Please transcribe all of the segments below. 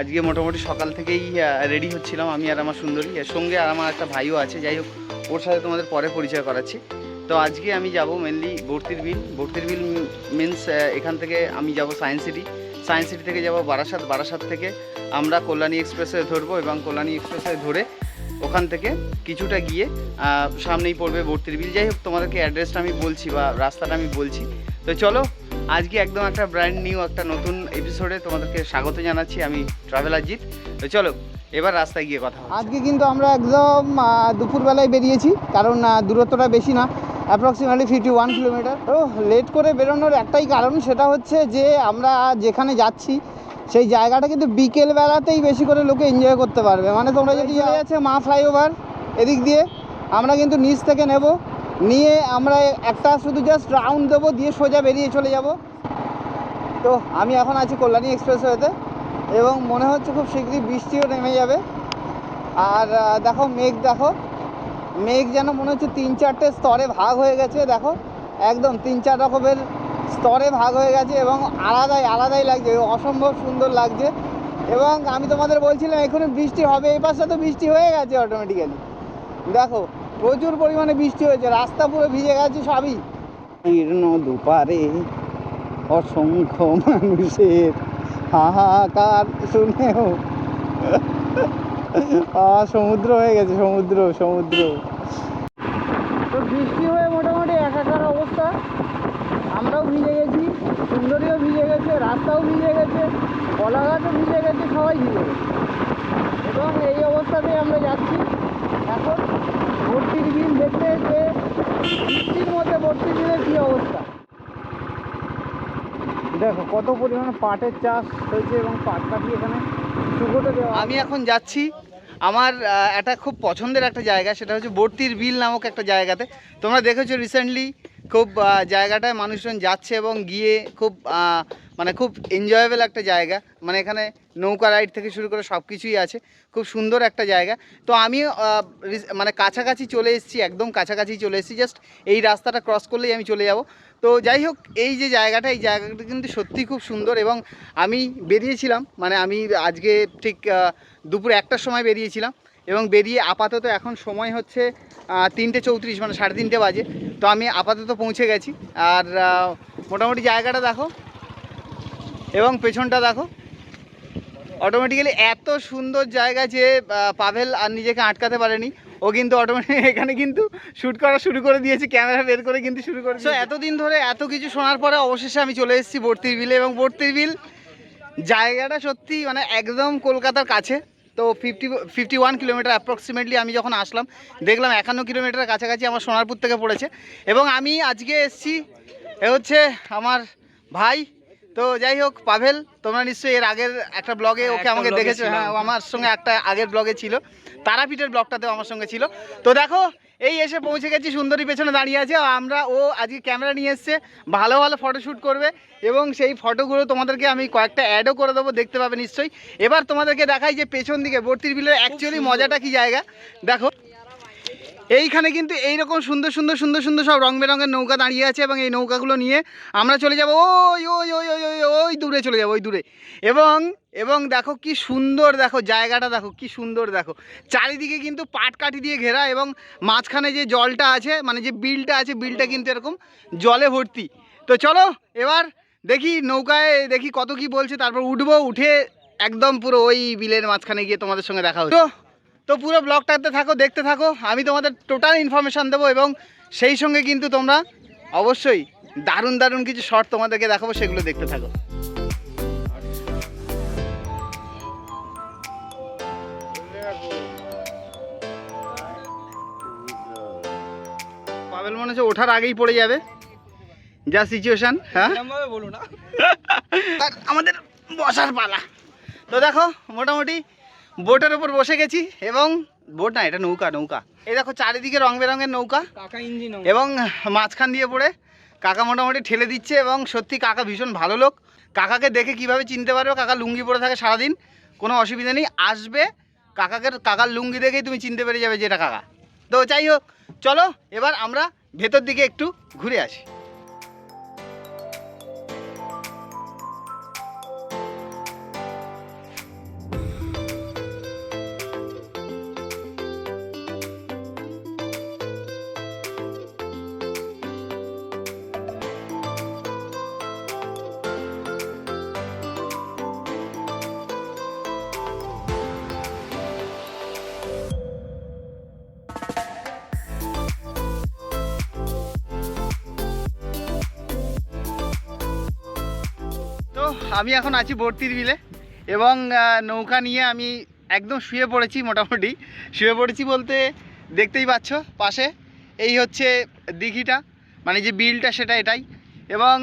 আজকে মোটামুটি সকাল থেকেই রেডি হচ্ছিলাম আমি আর আমার সুন্দরী। এর সঙ্গে আর আমার একটা ভাইও আছে, যাই হোক, ওর সাথে তোমাদের পরে পরিচয় করাচ্ছি। তো আজকে আমি যাব মেনলি ভর্তির বিল। ভর্তির বিল মিনস এখান থেকে আমি যাব সায়েন্স সিটি সায়েন্স সিটি থেকে যাব বারাসাত। বারাসাত থেকে আমরা কল্যাণী এক্সপ্রেসে ধরবো এবং কল্যাণী এক্সপ্রেসে ধরে ওখান থেকে কিছুটা গিয়ে সামনেই পড়বে ভর্তির বিল। যাই হোক, তোমাদেরকে অ্যাড্রেসটা আমি বলছি বা রাস্তাটা আমি বলছি। তো চলো আজকে একদম একটা ব্র্যান্ড নিউ একটা নতুন এপিসোডে তোমাদেরকে স্বাগত জানাচ্ছি আমি ট্রাভেল জিৎ। তো চলো এবার রাস্তায় গিয়ে কথা আজকে কিন্তু আমরা একদম দুপুরবেলায় বেরিয়েছি কারণ দূরত্বটা বেশি না অ্যাপ্রক্সিমেটলি ফিফটি ওয়ান কিলোমিটার তো লেট করে বেরোনোর একটাই কারণ সেটা হচ্ছে যে আমরা যেখানে যাচ্ছি সেই জায়গাটা কিন্তু বিকেল বেলাতেই বেশি করে লোকে এনজয় করতে পারবে। মানে তোমরা যদি চলে যাচ্ছে মা ফ্লাইওভার এদিক দিয়ে আমরা কিন্তু নিচ থেকে নেব। নিয়ে আমরা একটা শুধু জাস্ট রাউন্ড দেবো, দিয়ে সোজা বেরিয়ে চলে যাব। তো আমি এখন আছি কল্যাণী এক্সপ্রেসওয়েতে এবং মনে হচ্ছে খুব শীঘ্রই বৃষ্টিও নেমে যাবে। আর দেখো মেঘ দেখো। মেঘ যেন মনে হচ্ছে তিন চারটে স্তরে ভাগ হয়ে গেছে, দেখো। একদম তিন চার রকমের স্তরে ভাগ হয়ে গেছে এবং আলাদাই আলাদাই লাগছে, অসম্ভব সুন্দর লাগছে। এবং আমি তোমাদের বলছিলাম এখনই বৃষ্টি হবে, এই পাশে তো বৃষ্টি হয়ে গেছে অটোমেটিক্যালি দেখো প্রচুর পরিমাণে বৃষ্টি হয়েছে রাস্তা পুরো ভিজে গেছে সবই। জীর্ণ দুপারে অসংখ্য মানুষের হাহাকার শুনেও। সমুদ্র হয়ে গেছে সমুদ্র সমুদ্র। তো বৃষ্টি হয়ে মোটামুটি একাকার অবস্থা। আমরাও ভিজে গেছি সুন্দরীও ভিজে গেছে রাস্তাও ভিজে গেছে কলাঘাটও ভিজে গেছে সবাই ভিজে গেছে। এবং এই অবস্থাতেই আমরা যাচ্ছি। এখন ভর্তির বিল দেখতে এসে বৃষ্টির মধ্যে ভর্তির বিলের কী অবস্থা? দেখো, কত পরিমাণে পাটের চাষ হয়েছে এবং পাটটা কাটি এখানে শুকোতে দেওয়া আমি এখন যাচ্ছি। আমার একটা খুব পছন্দের একটা জায়গা, সেটা হচ্ছে বর্তির বিল নামক একটা জায়গাতে। তোমরা দেখেছ রিসেন্টলি খুব জায়গাটায় মানুষজন যাচ্ছে এবং গিয়ে খুব মানে খুব এনজয়েবল একটা জায়গা। মানে এখানে নৌকা রাইড থেকে শুরু করে সব কিছুই আছে। খুব সুন্দর একটা জায়গা। তো আমি মানে কাছাকাছি চলে এসেছি, একদম কাছাকাছি চলে এসেছি। জাস্ট এই রাস্তাটা ক্রস করলেই আমি চলে যাব। তো যাই হোক, এই যে জায়গাটা, এই জায়গাটা কিন্তু সত্যিই খুব সুন্দর এবং আমি বেরিয়েছিলাম। মানে আমি আজকে ঠিক দুপুর একটার সময় বেরিয়েছিলাম। এবং বেরিয়ে আপাতত এখন সময় হচ্ছে তিনটে চৌত্রিশ মানে সাড়ে তিনটে বাজে। তো আমি আপাতত পৌঁছে গেছি। আর মোটামুটি জায়গাটা দেখো এবং পেছনটা দেখো। অটোমেটিক্যালি এত সুন্দর জায়গা যে পাভেল আর নিজেকে আটকাতে পারেনি। ও কিন্তু অটোমেটিক এখানে কিন্তু শ্যুট করা শুরু করে দিয়েছে ক্যামেরা বের করে কিন্তু শুরু করে সো এতদিন ধরে এত কিছু শোনার পরে অবশেষে আমি চলে এসেছি বর্তির বিলে এবং বর্তির বিল জায়গাটা সত্যি মানে একদম কলকাতার কাছে। তো fifty fifty one kilometre approximately আমি যখন আসলাম, দেখলাম একান্ন কিলোমিটার কাছাকাছি আমার সোনারপুর থেকে পড়েছে। এবং আমি আজকে এসছি, এ হচ্ছে আমার ভাই তো যাই হোক পাভেল তোমরা নিশ্চয়ই এর আগের একটা ব্লগে ওকে আমাকে দেখেছ। হ্যাঁ ও আমার সঙ্গে একটা আগের ব্লগে ছিল। তারাপীঠের ব্লগটাতেও আমার সঙ্গে ছিল। তো দেখো এই এসে পৌঁছে গেছি সুন্দরী পেছনে দাঁড়িয়ে আছে। আমরা ও আজকে ক্যামেরা নিয়ে এসছে ভালো ভালো ফটোশ্যুট করবে। এবং সেই ফটোগুলো তোমাদেরকে আমি কয়েকটা অ্যাডও করে দেবো দেখতে পাবে নিশ্চয়ই। এবার তোমাদেরকে দেখাই যে পেছন দিকে বর্তির বিলের অ্যাকচুয়ালি মজাটা কি জায়গা। দেখো এইখানে কিন্তু এইরকম সুন্দর সুন্দর সুন্দর সুন্দর সব রং বেরঙের নৌকা দাঁড়িয়ে আছে এবং এই নৌকাগুলো নিয়ে আমরা চলে যাব। ওই ওই ওই ওই ওই ওই দূরে চলে যাব, ওই দূরে। এবং এবং দেখো কি সুন্দর দেখো জায়গাটা দেখো, কি সুন্দর দেখো। চারিদিকে কিন্তু পাট কাঠি দিয়ে ঘেরা এবং মাঝখানে যে জলটা আছে মানে যে বিলটা আছে, বিলটা কিন্তু এরকম জলে ভর্তি। তো চলো এবার দেখি নৌকায়, দেখি কত কি বলছে, তারপর উঠবো, উঠে একদম পুরো ওই বিলের মাঝখানে গিয়ে তোমাদের সঙ্গে দেখা হচ্ছে। তো পুরো ব্লগটাতে থাকো দেখতে থাকো। আমি তোমাদের টোটাল ইনফরমেশান দেবো এবং সেই সঙ্গে কিন্তু তোমরা অবশ্যই দারুণ দারুণ কিছু শর্ট তোমাদেরকে দেখাবো সেগুলো দেখতে থাকো। পাবেল মনে হচ্ছে ওঠার আগেই পড়ে যাবে। যা সিচুয়েশন হ্যাঁ? আমাদের বসার পালা। তো দেখো মোটামুটি বোটের ওপর বসে গেছি এবং বোট না এটা নৌকা নৌকা। এই দেখো চারিদিকে রং বেরঙের নৌকা। কাকা ইঞ্জিন এবং মাঝখান দিয়ে পড়ে কাকা মোটামুটি ঠেলে দিচ্ছে এবং সত্যি কাকা ভীষণ ভালো লোক। কাকাকে দেখে কীভাবে চিনতে পারবে? কাকা লুঙ্গি পরে থাকে সারাদিন কোনো অসুবিধা নেই। আসবে কাকাকে কাকার লুঙ্গি দেখেই তুমি চিনতে পেরে যাবে যে এটা কাকা। তো যাই হোক চলো এবার আমরা ভেতর দিকে একটু ঘুরে আসি। আমি এখন আছি ভর্তির বিলে এবং নৌকা নিয়ে আমি একদম শুয়ে পড়েছি মোটামুটি। শুয়ে পড়েছি বলতে দেখতেই পাচ্ছ পাশে, এই হচ্ছে দিঘিটা মানে যে বিলটা সেটা এটাই। এবং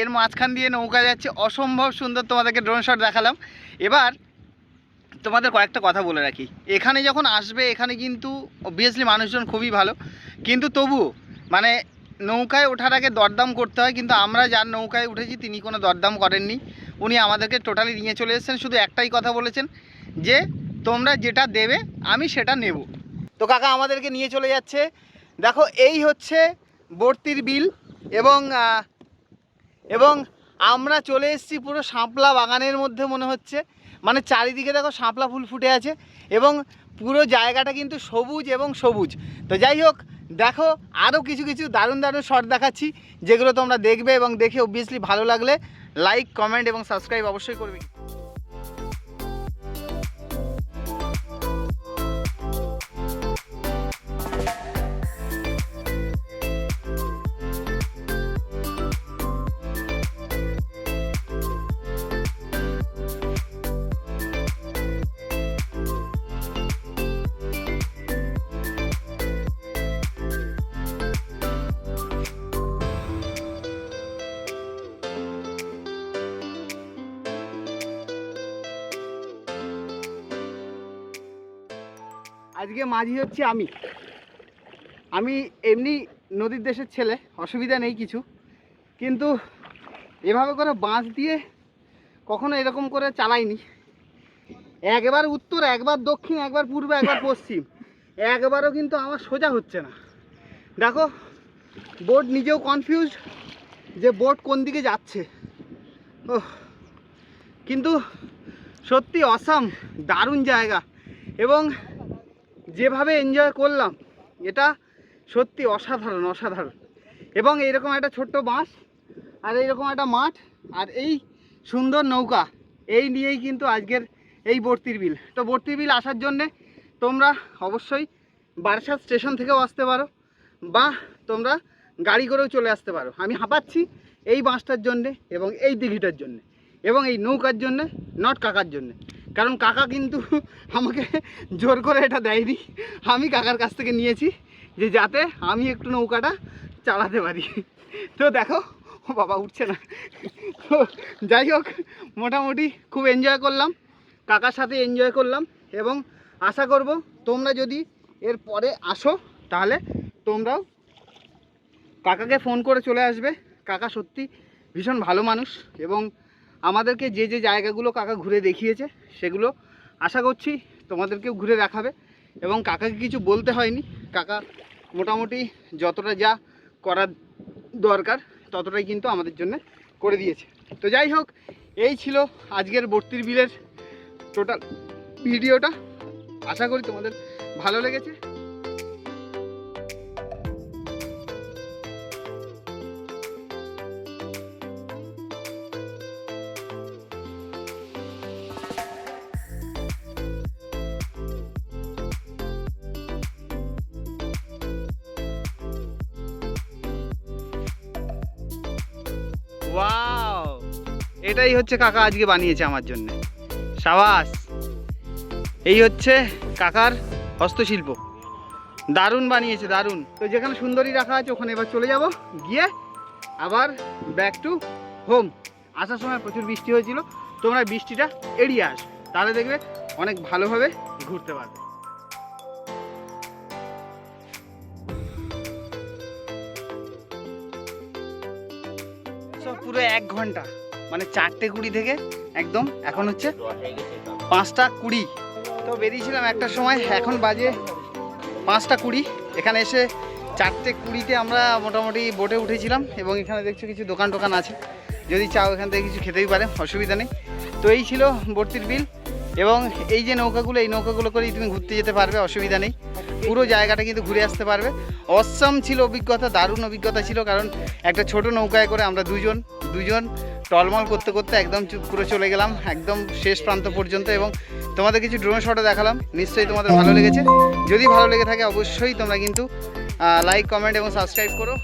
এর মাঝখান দিয়ে নৌকা যাচ্ছে, অসম্ভব সুন্দর তোমাদেরকে ড্রোন শট দেখালাম। এবার তোমাদের কয়েকটা কথা বলে রাখি। এখানে যখন আসবে, এখানে কিন্তু অবভিয়াসলি মানুষজন খুবই ভালো। কিন্তু তবুও মানে নৌকায় ওঠার আগে দরদাম করতে হয়, কিন্তু আমরা যার নৌকায় উঠেছি, তিনি কোনো দরদাম করেননি। উনি আমাদেরকে টোটালি নিয়ে চলে এসেছেন, শুধু একটাই কথা বলেছেন যে তোমরা যেটা দেবে, আমি সেটা নেব। তো কাকা, আমাদেরকে নিয়ে চলে যাচ্ছে। দেখো, এই হচ্ছে বর্তির বিল এবং এবং আমরা চলে এসেছি পুরো শাপলা বাগানের মধ্যে মনে হচ্ছে। মানে চারিদিকে দেখো শাপলা ফুল ফুটে আছে এবং পুরো জায়গাটা কিন্তু সবুজ এবং সবুজ। তো যাই হোক, দেখো আরও কিছু কিছু দারুণ দারুণ শট দেখাচ্ছি, যেগুলো তোমরা দেখবে এবং দেখে অবভিয়াসলি ভালো লাগলে। লাইক কমেন্ট এবং সাবস্ক্রাইব অবশ্যই করবে। আজকে মাঝি হচ্ছে আমি। আমি এমনি নদীর দেশের ছেলে, অসুবিধা নেই কিছু। কিন্তু এভাবে করে বাঁশ দিয়ে কখনো এরকম করে চালাইনি। একবার উত্তর, একবার দক্ষিণ, একবার পূর্ব, একবার পশ্চিম। একবারও কিন্তু আমার সোজা হচ্ছে না। দেখো, বোট নিজেও কনফিউজ যে বোট কোন দিকে যাচ্ছে। ও কিন্তু সত্যি অসাম দারুণ জায়গা। এবং যেভাবে এনজয় করলাম, এটা সত্যি অসাধারণ অসাধারণ। এবং এইরকম একটা ছোট্ট বাঁশ, আর এইরকম একটা মাঠ, আর এই সুন্দর নৌকা, এই নিয়েই কিন্তু আজকের এই বর্তির বিল। তো বর্তির বিল আসার জন্যে তোমরা অবশ্যই বারাসাত স্টেশন থেকেও আসতে পারো, বা তোমরা গাড়ি করেও চলে আসতে পারো। আমি হাঁপাচ্ছি এই বাঁশটার জন্যে এবং এই দিঘিটার জন্যে এবং এই নৌকার জন্যে নট কাকার জন্যে। কারণ কাকা কিন্তু আমাকে জোর করে এটা দেয়নি। আমি কাকার কাছ থেকে নিয়েছি যে যাতে আমি একটু নৌকাটা চালাতে পারি। তো দেখো, ও বাবা উঠছে না। যাই হোক, মোটামুটি খুব এনজয় করলাম। কাকার সাথে এনজয় করলাম এবং আশা করব তোমরা যদি এর পরে আসো, তাহলে তোমরাও কাকাকে ফোন করে চলে আসবে। কাকা সত্যি ভীষণ ভালো মানুষ এবং আমাদেরকে যে যে জায়গাগুলো কাকা ঘুরে দেখিয়েছে, সেগুলো আশা করছি তোমাদেরকেও ঘুরে দেখাবে। এবং কাকাকে কিছু বলতে হয়নি। কাকা মোটামুটি যতটা যা করার দরকার, ততটাই কিন্তু আমাদের জন্য করে দিয়েছে। তো যাই হোক, এই ছিল আজকের বর্তির বিলের টোটাল ভিডিওটা। আশা করি তোমাদের ভালো লেগেছে। ওয়াও এটাই হচ্ছে কাকা আজকে বানিয়েছে আমার জন্য। সাবাস! এই হচ্ছে কাকার হস্তশিল্প। দারুণ বানিয়েছে, দারুণ। তো যেখানে সুন্দরী রাখা আছে, ওখানে এবার চলে যাব। গিয়ে আবার ব্যাক টু হোম আসার সময় প্রচুর বৃষ্টি হয়েছিল। তোমরা বৃষ্টিটা এড়িয়ে আস। তাহলে দেখবে অনেক ভালোভাবে ঘুরতে পারবে। পুরো এক ঘণ্টা। মানে চারটে কুড়ি থেকে একদম এখন হচ্ছে পাঁচটা কুড়ি। তো বেরিয়েছিলাম একটা সময়, এখন বাজে পাঁচটা কুড়ি। এখানে এসে চারটে কুড়িতে আমরা মোটামুটি বোটে উঠেছিলাম এবং এখানে দেখছ কিছু দোকান টোকান আছে। যদি চাও এখান থেকে কিছু খেতেই পারে, অসুবিধা নেই। তো এই ছিল বর্তির বিল এবং এই যে নৌকাগুলো, এই নৌকাগুলো করেই তুমি ঘুরতে যেতে পারবে, অসুবিধা নেই। পুরো জায়গাটা কিন্তু ঘুরে আসতে পারবে। অসম ছিল অভিজ্ঞতা, দারুণ অভিজ্ঞতা ছিল কারণ একটা ছোট নৌকায় করে আমরা দুজন দুজন টলমল করতে করতে একদম চুপ করে চলে গেলাম, একদম শেষ প্রান্ত পর্যন্ত এবং তোমাদের কিছু ড্রোন শটও দেখালাম, নিশ্চয়ই তোমাদের ভালো লেগেছে। যদি ভালো লেগে থাকে অবশ্যই তোমরা কিন্তু লাইক কমেন্ট এবং সাবস্ক্রাইব করো।